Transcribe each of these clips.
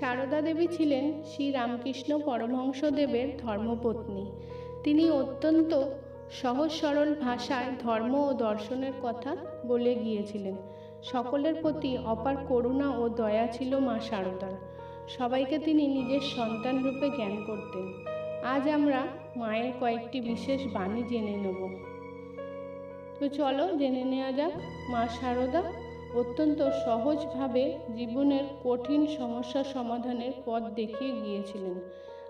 সারদা দেবী ছিলেন শ্রী রামকৃষ্ণ পরমহংসদেবের ধর্মপত্নী। তিনি অত্যন্ত সহজ সরল ভাষায় ধর্ম ও দর্শনের কথা বলে গিয়েছিলেন। সকলের প্রতি অপার করুণা ও দয়া ছিল মা সারদার। সবাইকে তিনি নিজের সন্তান রূপে জ্ঞান করতেন। আজ আমরা মায়ের কয়েকটি বিশেষ বাণী জেনে নেব। তো চলো জেনে নেওয়া যাক মা সারদা অত্যন্ত সহজভাবে জীবনের কঠিন সমস্যা সমাধানের পথ দেখিয়ে গিয়েছিলেন।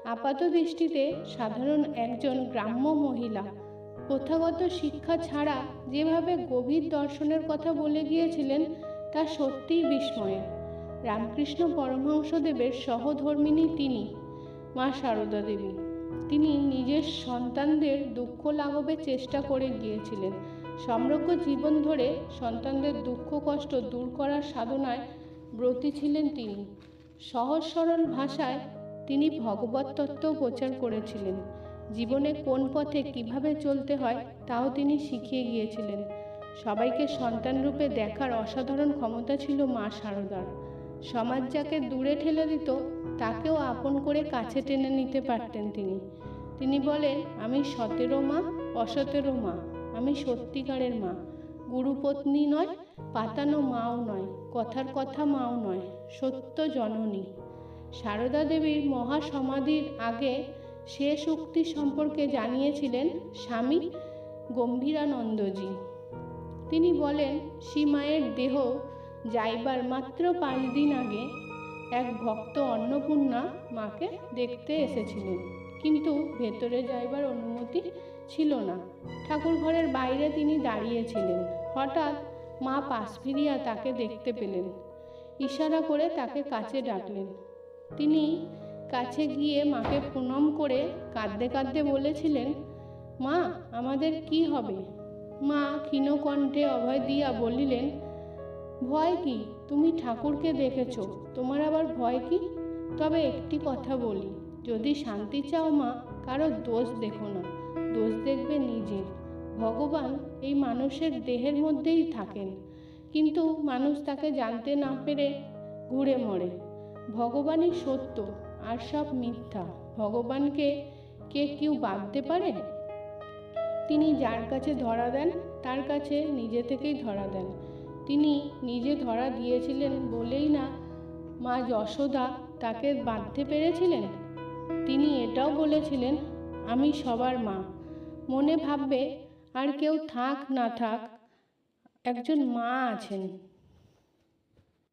আপাত দৃষ্টিতে সাধারণ একজন গ্রাম্য মহিলা, প্রথাগত শিক্ষা ছাড়া যেভাবে গভীর দর্শনের কথা বলে গিয়েছিলেন, তা সত্যিই বিস্ময়ের রামকৃষ্ণ পরমহংসদেবের সহধর্মিনী তিনি, মা সারদা দেবী। তিনি নিজের সন্তানদের দুঃখ লাঘবের চেষ্টা করে গিয়েছিলেন। সমগ্র জীবন ধরে সন্তানদের দুঃখ কষ্ট দূর করার সাধনায় ব্রতী ছিলেন তিনি। সহজ সরল ভাষায় তিনি ভগবত তত্ত্ব প্রচার করেছিলেন। জীবনে কোন পথে কীভাবে চলতে হয় তাও তিনি শিখিয়ে গিয়েছিলেন। সবাইকে সন্তান রূপে দেখার অসাধারণ ক্ষমতা ছিল মা সারদার। সমাজ যাকে দূরে ঠেলে দিত, তাকেও আপন করে কাছে টেনে নিতে পারতেন তিনি। তিনি বলেন, আমি সতেরো মা, অসতেরো মা। আমি সত্যিকারের মা। গুরুপত্নী নয়, পাতানো মাও নয়, কথার কথা মাও নয়, সত্য জননী। সারদা দেবীর মহাসমাধির আগে শেষ উক্তি সম্পর্কে জানিয়েছিলেন স্বামী গম্ভীরানন্দজি। তিনি বলেন শ্রীমায়ের দেহ যাইবার মাত্র পাঁচ দিন আগে এক ভক্ত অন্নপূর্ণা মাকে দেখতে এসেছিলেন। কিন্তু ভেতরে যাইবার অনুমতি ছিল না। ঠাকুর ঘরের বাইরে তিনি দাঁড়িয়েছিলেন। হঠাৎ মা পাশ ফিরিয়া তাকে দেখতে পেলেন। ইশারা করে তাকে কাছে ডাকলেন। তিনি কাছে গিয়ে মাকে প্রণাম করে কাঁদতে কাঁদতে বলেছিলেন, মা, আমাদের কি হবে? মা ক্ষীণকণ্ঠে অভয় দিয়া বলিলেন, ভয় কি? তুমি ঠাকুরকে দেখেছ। তোমার আবার ভয় কি? তবে একটি কথা বলি। যদি শান্তি চাও মা কারও দোষ দেখো না। দোষ দেখবে নিজের। ভগবান এই মানুষের দেহের মধ্যেই থাকেন। কিন্তু মানুষ তাকে জানতে না পেরে ঘুরে মরে। ভগবানই সত্য, আর সব মিথ্যা। ভগবানকে কে কেউ বাঁধতে পারে? তিনি যার কাছে ধরা দেন, তার কাছে নিজে থেকেই ধরা দেন। তিনি নিজে ধরা দিয়েছিলেন বলেই না মা যশোদা তাকে বাঁধতে পেরেছিলেন? তিনি এটাও বলেছিলেন, আমি সবার মা। মনে ভাববে আর কেউ থাক না থাক, একজন মা আছেন।